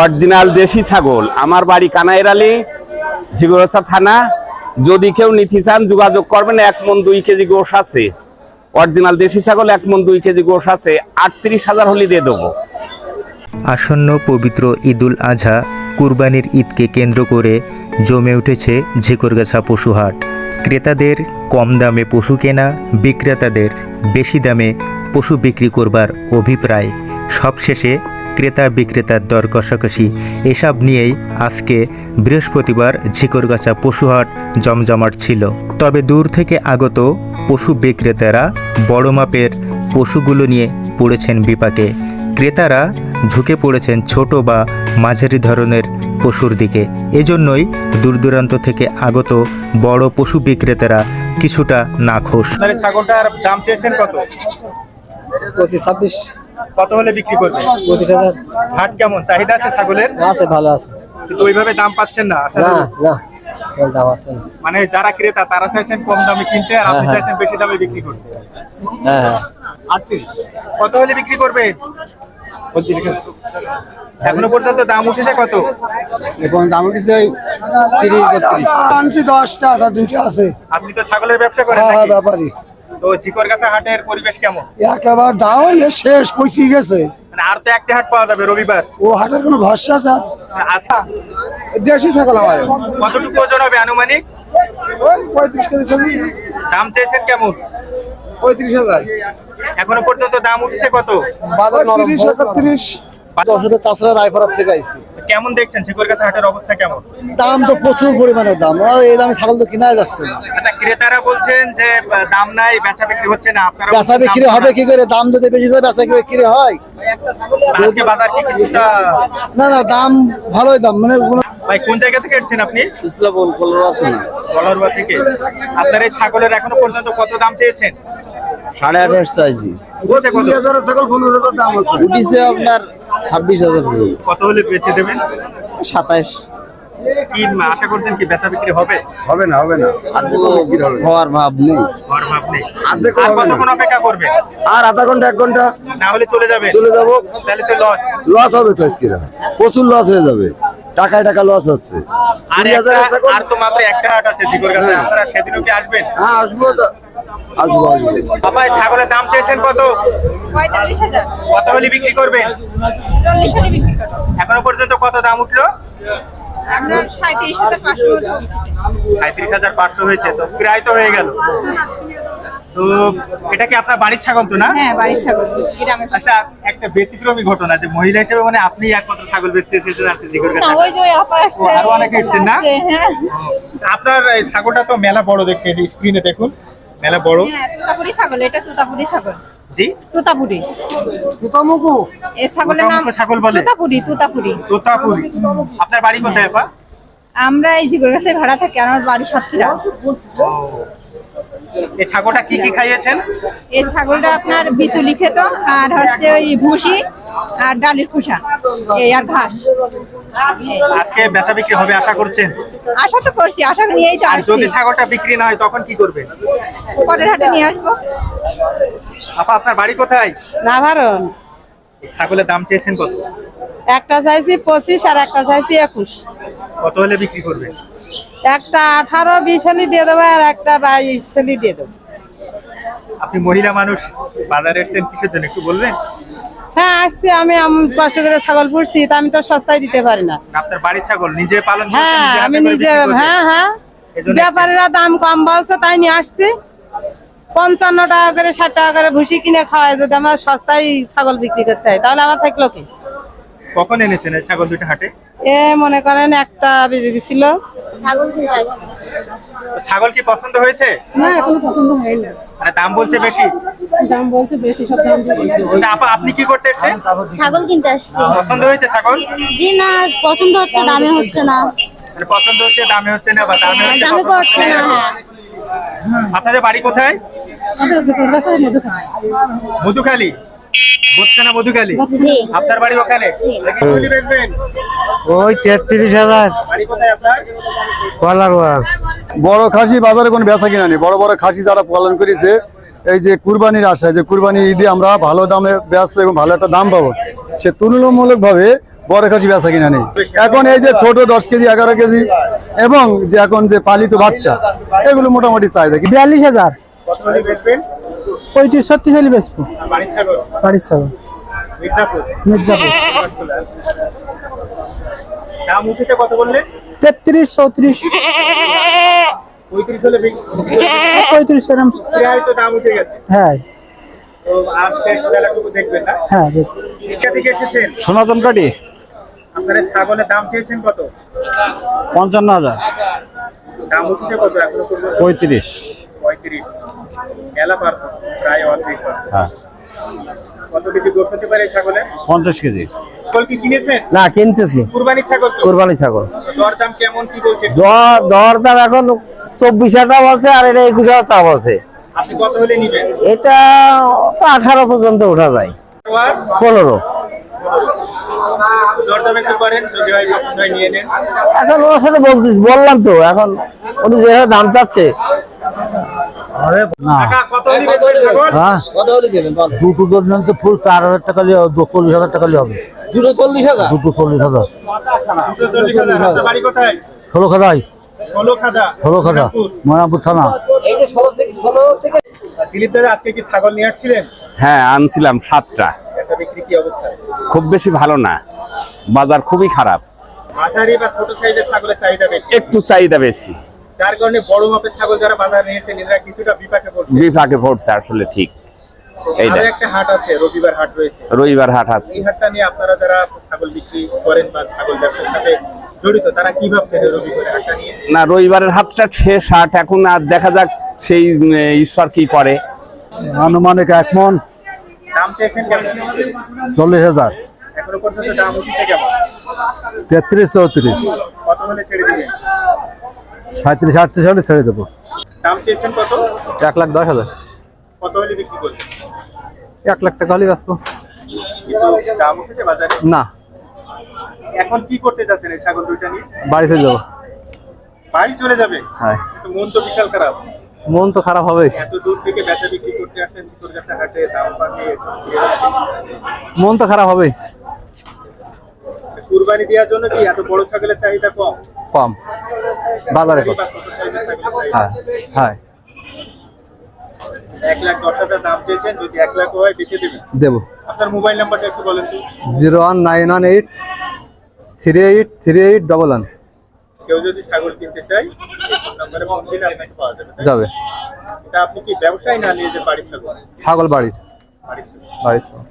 Original দেশি ছাগল। আমার বাড়ি কানাইর আলী জিগরসা থানা। যদি কেউ নিতে চান, যোগাযোগ করবেন, এক মন দুই কেজি গোশ আছে। অরিজিনাল দেশি ছাগল, এক মন দুই কেজি গোশ আছে। আটত্রিশ হাজার হলে দিয়ে দেবো। আসন্ন পবিত্র ঈদুল আজহা কুরবানির ঈদকে কেন্দ্র করে জমে উঠেছে ঝিকরগাছা পশুহাট। ক্রেতাদের কম দামে পশু কেনা, বিক্রেতাদের বেশি দামে পশু বিক্রি করবার অভিপ্রায়। সবশেষে ক্রেতা বিক্রেতার দর কষাকষি। এসব নিয়েই আজকে বৃহস্পতিবার ঝিকরগাছা পশুহাট জমজমাট ছিল। তবে দূর থেকে আগত পশু বিক্রেতারা বড় মাপের পশুগুলো নিয়ে পড়েছেন বিপাকে। ক্রেতারা ঝুঁকে পড়েছেন ছোট বা মাঝারি ধরনের পশুর দিকে। এজন্যই দূর দূরান্ত থেকে আগত বড় পশু বিক্রেতারা কিছুটা নাখোশ। ছাগলটার দাম চেয়েছেন কত? পঁচিশ ছাব্বিশ। কত হলে বিক্রি করবে? পঁচিশ হাজার। হাট কেমন? চাহিদা আছে ছাগলের? আছে ভালো আছে। কিন্তু ওইভাবে দাম পাচ্ছেন না না না দাম আছে মানে যারা ক্রেতা তারা চাইছেন কম দামে কিনতে আর আপনি হ্যাঁ, হ্যাঁ। চাইছেন বেশি দামে বিক্রি করতে। হ্যাঁ হ্যাঁ। আটত্রিশ। কত হলে বিক্রি করবে? এখনও পর্যন্ত দাম উঠেছে কত? এখন দাম উঠেছে তিরিশ আনছি দশটা দুইটা আছে। আপনি তো ছাগলের ব্যবসা করেন হ্যাঁ হ্যাঁ নাকি? ব্যাপারই তো চিকরগাছা হাটের পরিবেশ কেমন? একেবারে ডাউন শেষ পৌঁছে গেছে। মানে আর তো একটা হাট পাওয়া যাবে রবিবার। ও হাটের কোনো ভরসা স্যার আচ্ছা। দেশি ছাগল আমার। কতটুকু ওজন হবে আনুমানিক? ওই পঁয়ত্রিশ কেজি দাম চেয়েছেন কেমন? পঁয়ত্রিশ হাজার। এখনও পর্যন্ত দাম উঠেছে কত? তিরিশ একত্রিশ। চাষরা রায়পাড়ার থেকে আইছি। কেমন দেখছেন? হাটের অবস্থা কেমন? দাম তো প্রচুর পরিমাণে দাম। এই দামে ছাগল তো কিনা যাচ্ছে না। আচ্ছা ক্রেতারা বলছেন যে দাম নাই বেচা বিক্রি হচ্ছে না। আপনারা বেচা বিক্রি হবে কি করে? দাম যদি বেশি যায় বেচা বিক্রি হয়। আজকে বাজার কি কিছুটা না না দাম ভালোই দাম। মানে ভাই কোন জায়গা থেকে এসেছেন আপনি? ইসলামপুর কলরাতে কলারবা থেকে। আপনার এই ছাগলের এখনও পর্যন্ত কত দাম চেয়েছেন? সাড়ে আঠাশ চাইছি। ছাগল পনেরো দাম উঠিছে আপনার ছাব্বিশ হাজার কত হলে বেচে দেবেন? সাতাইশ কি আশা করছেন কি বেচা বিক্রি হবে? হবে না হবে না। আর হওয়ার ভাব নেই। ঘর ভাব নেই। আর কতক্ষণ অপেক্ষা করবে? আর আধা ঘণ্টা এক ঘণ্টা। না হলে চলে যাবে? চলে যাব। তাহলে তো লস লস হবে তো আজকে প্রচুর লস হয়ে যাবে। টাকায় টাকা লস হচ্ছে। আর একটা তো মাত্র হাট আছে জিগর কাছে আপনারা সেদিনও কি আসবেন? হ্যাঁ আসব তো। আসব আসব বাবা ছাগলের দাম চেয়েছেন কত? পঁয়তাল্লিশ হাজার। কত হলে বিক্রি করবেন? চল্লিশ বিক্রি এখনও পর্যন্ত কত দাম উঠল? আপনার সাঁত্রিশ হাজার পাঁচশো হয়েছে তো প্রায় তো হয়ে গেল। তো এটা কি আপনার বাড়ির ছাগল তো না? হ্যাঁ বাড়ির ছাগল আচ্ছা একটা ব্যতিক্রমী ঘটনা যে মহিলা হিসেবে মানে আপনি একমাত্র ছাগল বেচতে এসেছেন আপনি জিগর কাছে? ওই যে আপা আসছে। ও, আরও অনেকে এসছেন না? হ্যাঁ। আপনার এই ছাগলটা তো মেলা বড় দেখতে স্ক্রিনে দেখুন। মেলা বড়? হ্যাঁ তুতাপুরি ছাগল এটা তুতাপুরি ছাগল। জি? তুতাপুরি। এই ছাগলের নাম ছাগল বলে? তুতাপুরি তুতাপুরি। তোতাপুরি। আপনার বাড়ি কোথায় আপা? আমরা এই জিগর কাছে ভাড়া থাকি আমার বাড়ি সাতক্ষীরা। এই ছাগলটা কি কি খাইয়েছেন? এই ছাগলটা আপনার বিচুলি খেত আর হচ্ছে ওই ভুসি আর ডালির খোসা। এই আর ঘাস। আজকে বেচা বিক্রি হবে আশা করছেন? আশা তো করছি আশা নিয়েই তো আর আসছি। যদি ছাগলটা বিক্রি না হয় তখন কি করবেন পরের হাটে নিয়ে আসব। আপা আপনার বাড়ি কোথায়? নাভারণ। ছাগলের দাম চেয়েছেন কত? একটা চাইছি পঁচিশ আর একটা চাইছি একুশ। কত হলে বিক্রি করবেন একটা আঠারো বিশ হলি দিয়ে দেবো আর একটা বাইশ হলি দিয়ে দেবো। আপনি মহিলা মানুষ বাজারে এসেছেন কিসের জন্য একটু বলবেন? হ্যাঁ আসছি আমি কষ্ট করে ছাগল পুষছি তা আমি তো সস্তায় দিতে পারি না। আপনার বাড়ির ছাগল নিজে পালন হ্যাঁ আমি নিজে হ্যাঁ হ্যাঁ। ব্যাপারীরা দাম কম বলছে তাই নিয়ে আসছি। পঞ্চান্ন টাকা করে ষাট টাকা করে ভুসি কিনে খাওয়ায় যদি আমার সস্তায় ছাগল বিক্রি করতে হয় তাহলে আমার থাকল কি? কখন এনেছেন ছাগল দুটো হাটে? এ মনে করেন একটা বেজে গেছিল। তো ছাগল কি পছন্দ হয়েছে? না এখনও পছন্দ হয় না মানে দাম বলছে বেশি? দাম বলছে বেশি সব দাম বিক্রি আচ্ছা, আপা আপনি কি করতে এসেছেন? ছাগল কিনতে আসছি। পছন্দ হয়েছে ছাগল? জি না পছন্দ হচ্ছে দামে হচ্ছে না। মানে পছন্দ হচ্ছে দামে হচ্ছে না বা দামে হচ্ছে দামে করছে না হ্যাঁ। আপনাদের বাড়ি কোথায়? মধুখালী। মধুখালী? আপনার বাড়ি ওখানে? ওই তেত্রিশ হাজার। বাড়ি কোথায় আপনার? কলারোয়া বড় খাসি বাজারে কোনো বেচা কিনা নেই। বড় বড় খাসি যারা পালন করেছে এই যে কুরবানির আশায় যে কুরবানি ঈদে আমরা ভালো দামে বেচবো এবং ভালো একটা দাম পাবো সে তুলনামূলকভাবে বড় খাসি বেচা কিনা নেই। এখন এই যে ছোট দশ কেজি এগারো কেজি এবং যে এখন যে পালিত বাচ্চা এগুলো মোটামুটি চাহিদা কি? বিয়াল্লিশ হাজার। পঁয়ত্রিশ ছত্রিশ হলে বেচবো বাড়ির ছাগল বাড়ির ছাগল মির্জাপুর। মির্জাপুর। দাম উঠেছে কত বললেন তেত্রিশ চৌত্রিশ। পঁয়ত্রিশ হলে পঁয়ত্রিশ এরম প্রায় তো দাম উঠে গেছে। হ্যাঁ। তো আর শেষ বেলাটুকু দেখবেন না? হ্যাঁ থেকে এসেছেন? সনাতন কাটি। আপনারা ছাগলের দাম চেয়েছেন কত? পঞ্চান্ন হাজার। দাম উঠেছে কত এখনও পঁয়ত্রিশ। পঁয়ত্রিশ। মেলা পারতো প্রায় অর্ধেক হ্যাঁ। কত কেজি গোস হতে পারে পঞ্চাশ কেজি। ছাগল কি কিনেছেন? না কিনতেছি। কুরবানি ছাগল কেমন কি এখন চব্বিশ হাজার বলছে আর এটা একুশ হাজার টাকা বলছে। আপনি কত হলে নিবেন? এটা তো আঠারো পর্যন্ত ওঠা যায়। পনেরো। এখন ওর সাথে বলতেছি বললাম তো এখন উনি যেভাবে দাম চাচ্ছে টাকা কত হলে বেচবেন ছাগল হ্যাঁ দুটো দর্জন তো ফুল চার হাজার টাকা নিয়ে চল্লিশ হাজার টাকা হবে। দুটো চল্লিশ হাজার? দুটো চল্লিশ হাজার। ষোলো খাদাই। ষোলো খাদা ষোলো খাদা ময়নাপুর। থানা। দিলীপ দাদা আজকে কি ছাগল নিয়ে আসছিলেন? হ্যাঁ আনছিলাম সাতটা। একটা বিক্রি কি অবস্থা? খুব বেশি ভালো না। বাজার খুবই খারাপ। মাঝারি বা ছোট সাইজের ছাগলের চাহিদা বেশি? একটু চাহিদা বেশি। যার কারণে বড় মাপের ছাগল যারা বাজার নিয়েছেন এরা কিছুটা বিপাকে পড়ছে। বিভাগে পড়ছে আসলে ঠিক। এইটা একটা হাট আছে রবিবার হাট রয়েছে। রবিবার হাট আছে। এই হাটটা নিয়ে আপনারা যারা ছাগল বিক্রি করেন বা ছাগল ব্যবসার সাথে জড়িত তারা কি ভাবছেন এই হাটটা নিয়ে? না রবিবারের হাটটা শেষ হাট এখন আর দেখা যাক সেই ঈশ্বর কি করে। আনুমানিক এক মন। দাম চেয়েছেন কেমন? চল্লিশ হাজার। এখনও পর্যন্ত দাম উঠেছে কেমন? তেত্রিশ চৌত্রিশ। কত হলে ছেড়ে দিবেন সাঁত্রিশ আটত্রিশ হলে ছেড়ে দেবো। দাম চেয়েছেন কত? এক লাখ দশ হাজার। কত হলে বিক্রি করবেন এক লাখ টাকা হলে বেচবো। দাম উঠেছে বাজারে? না। এখন কি করতে যাচ্ছেন এই ছাগল দুইটা নিয়ে? বাড়ি চলে যাব। বাড়ি চলে যাবে? হ্যাঁ। মন তো বিশাল খারাপ। মন তো খারাপ হবে এত দূর থেকে বেচা বিক্রি করতে হাটে দাম মন তো খারাপ হবে কুরবানি দেওয়ার জন্য কি এত বড় ছাগলের চাহিদা কম? কম। বাজারে হ্যাঁ হ্যাঁ। এক লাখ দশ হাজার দাম চেয়েছেন যদি এক লাখ হয় বেঁচে দেবো। আপনার মোবাইল নাম্বারটা একটু বলেন zero one nine one eight three eight three eight double one. কেউ যদি ছাগল কিনতে চায় এই ফোন দিলে আপনাকে পাওয়া যাবে যাবে। এটা আপনি কি ব্যবসায় না নিয়ে যে বাড়ি ছাগল? ছাগল বাড়ির। বাড়ি বাড়ির ছাগল।